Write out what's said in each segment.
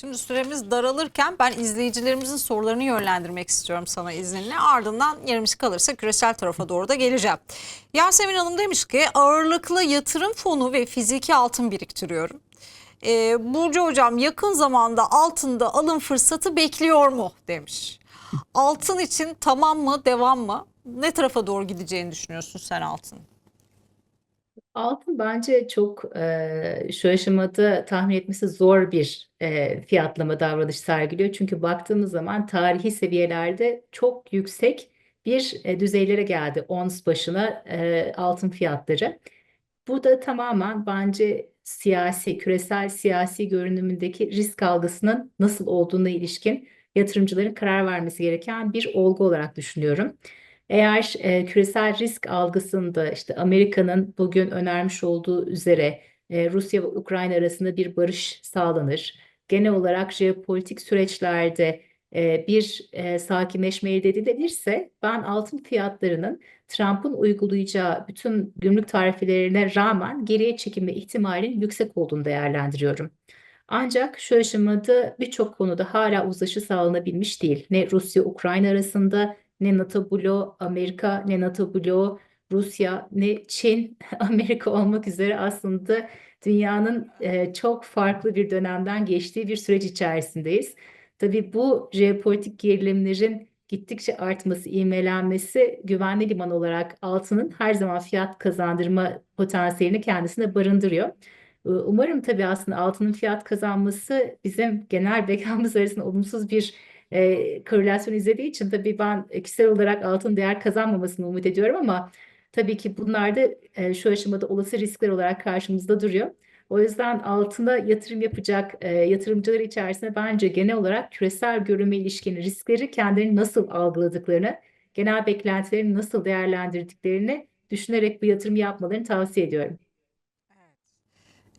Şimdi süremiz daralırken ben izleyicilerimizin sorularını yönlendirmek istiyorum sana izninle. Ardından yerimiz kalırsa küresel tarafa doğru da geleceğim. Yasemin Hanım demiş ki ağırlıklı yatırım fonu ve fiziki altın biriktiriyorum. Ee, Burcu Hocam yakın zamanda altında alım fırsatı bekliyor mu demiş. Altın için tamam mı devam mı? Ne tarafa doğru gideceğini düşünüyorsun sen altın? Altın bence çok e, şu aşamada tahmin etmesi zor bir e, fiyatlama davranış sergiliyor. Çünkü baktığımız zaman tarihi seviyelerde çok yüksek bir e, düzeylere geldi ons başına e, altın fiyatları. Bu da tamamen bence siyasi, küresel siyasi görünümündeki risk algısının nasıl olduğuna ilişkin yatırımcıların karar vermesi gereken bir olgu olarak düşünüyorum. Eğer e, küresel risk algısında işte Amerika'nın bugün önermiş olduğu üzere e, Rusya ve Ukrayna arasında bir barış sağlanır. Genel olarak jeopolitik süreçlerde e, bir e, sakinleşme elde edilirse ben altın fiyatlarının Trump'ın uygulayacağı bütün gümrük tarifelerine rağmen geriye çekilme ihtimalinin yüksek olduğunu değerlendiriyorum. Ancak şu aşamada birçok konuda hala uzlaşı sağlanabilmiş değil. Ne Rusya-Ukrayna arasında ne NATO bloğu, Amerika, ne NATO bloğu, Rusya, ne Çin, Amerika olmak üzere aslında dünyanın e, çok farklı bir dönemden geçtiği bir süreç içerisindeyiz. Tabii bu jeopolitik gerilimlerin gittikçe artması, ivmelenmesi güvenli liman olarak altının her zaman fiyat kazandırma potansiyelini kendisine barındırıyor. Ee, Umarım tabii aslında altının fiyat kazanması bizim genel bekamız arasında olumsuz bir e, korelasyon izlediği için tabii ben kişisel olarak altın değer kazanmamasını umut ediyorum ama tabii ki bunlar da e, şu aşamada olası riskler olarak karşımızda duruyor. O yüzden altına yatırım yapacak e, yatırımcılar içerisinde bence genel olarak küresel görünme ilişkin riskleri kendilerini nasıl algıladıklarını, genel beklentilerini nasıl değerlendirdiklerini düşünerek bu yatırım yapmalarını tavsiye ediyorum.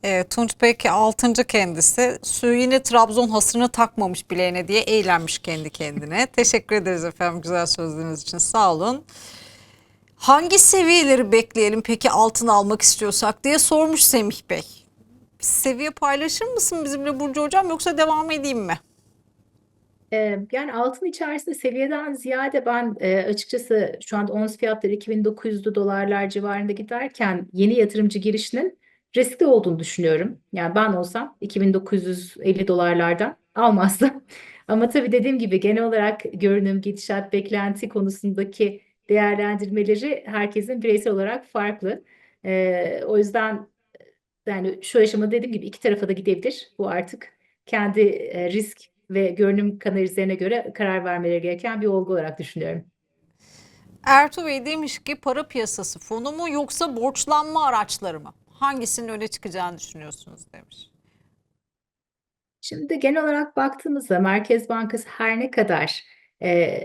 E, Tunç Bek altıncı kendisi. Süyini Trabzon hasrını takmamış bileğine diye eğlenmiş kendi kendine. Teşekkür ederiz efendim güzel sözleriniz için sağ olun. Hangi seviyeleri bekleyelim peki altın almak istiyorsak diye sormuş Semih Bey. Seviye paylaşır mısın bizimle Burcu Hocam yoksa devam edeyim mi? Ee, Yani altın içerisinde seviyeden ziyade ben e, açıkçası şu anda ons fiyatları 2900'lü dolarlar civarında giderken yeni yatırımcı girişinin riskli olduğunu düşünüyorum. Yani ben olsam 2950 dolarlardan almazdım. Ama tabii dediğim gibi genel olarak görünüm, gidişat, beklenti konusundaki değerlendirmeleri herkesin bireysel olarak farklı. Ee, o yüzden yani şu aşamada dediğim gibi iki tarafa da gidebilir. Bu artık kendi e, risk ve görünüm kanalizlerine göre karar vermeleri gereken bir olgu olarak düşünüyorum. Ertuğ Bey demiş ki para piyasası fonu mu yoksa borçlanma araçları mı? Hangisinin öne çıkacağını düşünüyorsunuz demiş. Şimdi genel olarak baktığımızda Merkez Bankası her ne kadar e,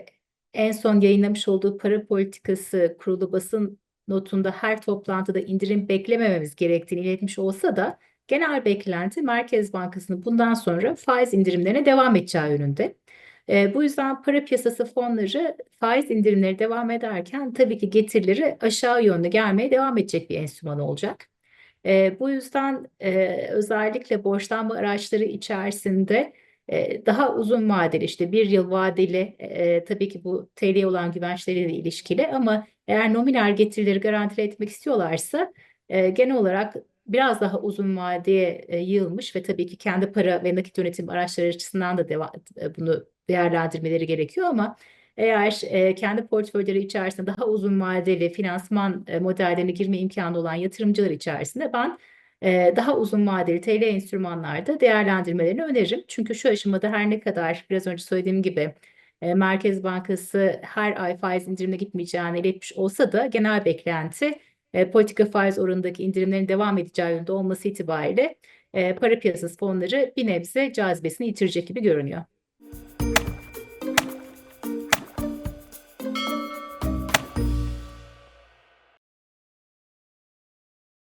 en son yayınlamış olduğu para politikası kurulu basın notunda her toplantıda indirim beklemememiz gerektiğini iletmiş olsa da genel beklenti Merkez Bankası'nın bundan sonra faiz indirimlerine devam edeceği yönünde. E, bu yüzden para piyasası fonları faiz indirimleri devam ederken tabii ki getirileri aşağı yönde gelmeye devam edecek bir enstrüman olacak. E, bu yüzden e, özellikle borçlanma araçları içerisinde e, daha uzun vadeli işte bir yıl vadeli e, tabii ki bu TL'ye olan güvençleriyle ilişkili ama eğer nominal getirileri garanti etmek istiyorlarsa e, genel olarak biraz daha uzun vadeye e, yığılmış ve tabii ki kendi para ve nakit yönetim araçları açısından da deva- bunu değerlendirmeleri gerekiyor ama eğer e, kendi portföyleri içerisinde daha uzun vadeli finansman e, modellerine girme imkanı olan yatırımcılar içerisinde ben e, daha uzun vadeli TL enstrümanlarda değerlendirmelerini öneririm. Çünkü şu aşamada her ne kadar biraz önce söylediğim gibi e, Merkez Bankası her ay faiz indirimine gitmeyeceğini iletmiş olsa da genel beklenti e, politika faiz oranındaki indirimlerin devam edeceği yönde olması itibariyle para piyasası fonları bir nebze cazibesini yitirecek gibi görünüyor.